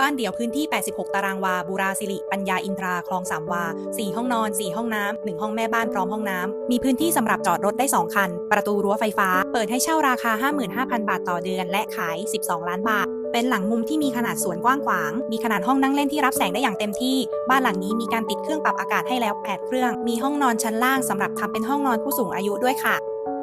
บ้านเดี่ยวพื้นที่ 86 ตารางวา บูราสิริ ปัญญาอินทรา คลองสามวา 4 ห้องนอน 4 ห้องน้ำ 1 ห้องแม่บ้านพร้อมห้องน้ำ มีพื้นที่สำหรับจอดรถได้ 2 คัน ประตูรั้วไฟฟ้า เปิดให้เช่าราคา 55,000 บาทต่อเดือน และขาย 12 ล้านบาทเป็นหลังมุมที่มีขนาดสวนกว้างขวาง มีขนาดห้องนั่งเล่นที่รับแสงได้อย่างเต็มที่ บ้านหลังนี้มีการติดเครื่องปรับอากาศให้แล้ว 8 เครื่อง มีห้องนอนชั้นล่างสำหรับทำเป็นห้องนอนผู้สูงอายุด้วยค่ะ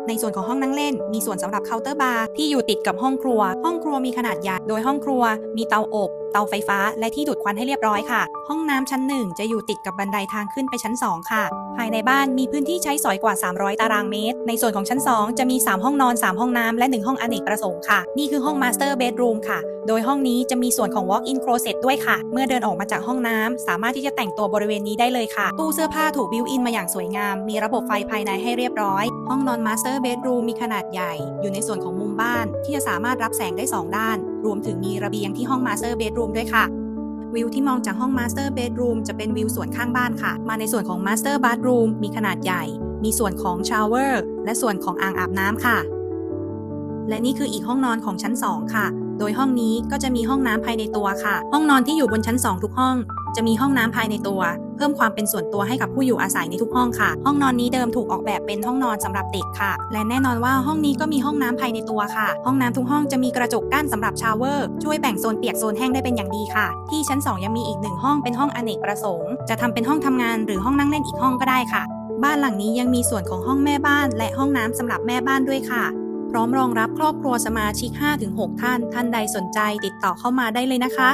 ในส่วนของห้องนั่งเล่น มีส่วนสำหรับเคาน์เตอร์บาร์ที่อยู่ติดกับห้องครัว ห้องครัวมีขนาดใหญ่โดยห้องครัว มีเตาอบ เตาไฟฟ้า และที่ดูดควันให้เรียบร้อยค่ะ ห้องน้ำชั้นหนึ่งจะอยู่ติดกับบันไดทางขึ้นไปชั้น 2 ค่ะ ภายในบ้านมีพื้นที่ใช้สอยกว่า 300 ตารางเมตร ในส่วนของชั้น 2 จะมี 3 ห้องนอน 3 ห้องน้ำและ 1 ห้องอเนกประสงค์ค่ะ นี่คือห้อง Master Bedroom ค่ะ โดยห้องนี้จะมีส่วนของ Walk-in Closet ด้วยค่ะ เมื่อเดินออกมาจากห้องน้ำสามารถที่จะแต่งตัวบริเวณนี้ได้เลยค่ะ ตู้เสื้อผ้าถูกบิวอินมาอย่างสวยงาม มีระบบไฟภายในให้เรียบร้อย ห้องนอน Master Bedroom มีขนาดใหญ่ อยู่ในส่วนของมุมบ้าน ที่จะสามารถรับแสงได้ 2 ด้าน รวมถึงมีระเบียงที่ห้อง Master Bedroom ด้วยค่ะ วิวที่มองจากห้อง Master Bedroom จะเป็นวิวสวนข้างบ้านค่ะ มาในส่วนของ Master Bathroom มีขนาดใหญ่ มีส่วนของ Shower และส่วนของอ่างอาบน้ำค่ะ และนี่คืออีกห้องนอนของชั้น 2 ค่ะ โดยห้องนี้ก็จะมีห้องน้ำภายในตัวค่ะ ห้องนอนที่อยู่บนชั้น 2 ทุกห้อง จะมีห้องน้ำภายในตัว เพิ่มความเป็นส่วนตัวให้กับผู้อยู่อาศัยในทุกห้องค่ะ ห้องนอนนี้เดิมถูกออกแบบเป็นห้องนอนสำหรับเด็กค่ะ และแน่นอนว่าห้องนี้ก็มีห้องน้ำภายในตัวค่ะ ห้องน้ำทุกห้องจะมีกระจกกั้นสำหรับชาวเวอร์ช่วยแบ่งโซนเปียกโซนแห้งได้เป็นอย่างดีค่ะ ที่ชั้น 2 ยังมีอีกหนึ่งห้องเป็นห้องอเนกประสงค์ จะทำเป็นห้องทำงานหรือห้องนั่งเล่นอีกห้องก็ได้ค่ะ บ้านหลังนี้ยังมีส่วนของห้องแม่บ้าน และห้องน้ำสำหรับแม่บ้านด้วยค่ะพร้อมรองรับครอบครัวสมาชิก 5-6 ท่าน ท่านใดสนใจติดต่อเข้ามาได้เลยนะคะ